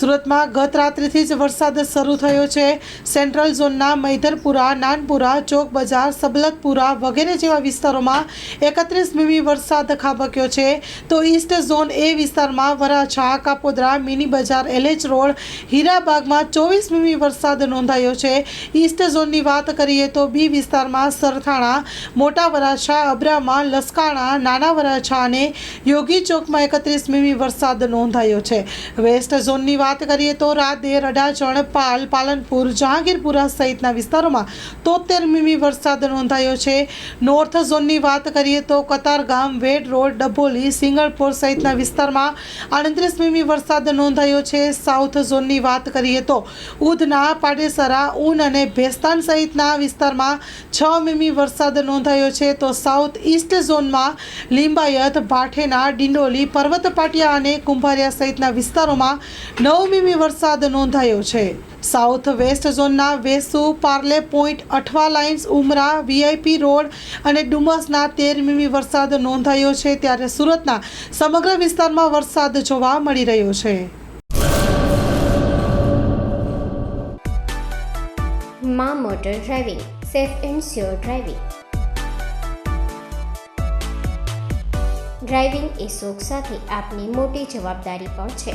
સુરતમાં ગત રાત્રિથી જ વરસાદ શરૂ થયો છે. સેન્ટ્રલ ઝોનના મૈધરપુરા, નાનપુરા ચોક બજાર સબલતપુરા વગેરે જેવા વિસ્તારોમાં એકત્રીસ મીમી વરસાદ ખાબક્યો છે. તો ઈસ્ટ ઝોન એ વિસ્તારમાં Varachha, Kapodra Mini Bazar LH road, હીરાબાગમાં ચોવીસ મીમી વરસાદ નોંધાયો છે. ઈસ્ટ ઝોનની વાત કરીએ તો બી વિસ્તારમાં સરથાણા, મોટા વરાછા, અબ્રામાં, લસકાણા, નાના વરાછા અને યોગી ચોકમાં એકત્રીસ મીમી વરસાદ નોંધાયો છે. વેસ્ટ ઝોનની વાત કરીએ તો રાદેર અડાજણ પાલ, પાલનપુર, જહાંગીરપુરા સહિતના વિસ્તારોમાં તોતેર મીમી વરસાદ નોંધાયો છે. નોર્થ ઝોનની વાત કરીએ તો કતારગામ વેડ રોડ, ડભોલી સિંગળપુર સહિતના વિસ્તારમાં આડત્રીસ મીમી વરસાદ નોંધાયો છે. સાઉથ ઝોનની વાત કરીએ તો ઉધના, પાડેસરા ઉન અને ભેસ્તાન સહિતના વિસ્તારમાં છ મીમી વરસાદ નોંધાયો છે. તો સાઉથ ઈસ્ટ ઝોનમાં લિંબાયત, ભાઠેના, ડિંડોલી, પર્વતપાટિયા અને કુંભારિયા સહિતના વિસ્તારોમાં નવ મીમી વરસાદ નોંધાયો છે. સાઉથ વેસ્ટ ઝોનના Vesu, Parle point, Athwa lines, Umra VIP road અને ડુમસના તેર મીમી વરસાદ નોંધાયો છે. ત્યારે સુરતના સમગ્ર વિસ્તારમાં વરસાદ જોવા મળી રહ્યો છે. Maa motor driving, safe and sure driving. Driving એ શોખ સાથે આપની મોટી જવાબદારી પણ છે.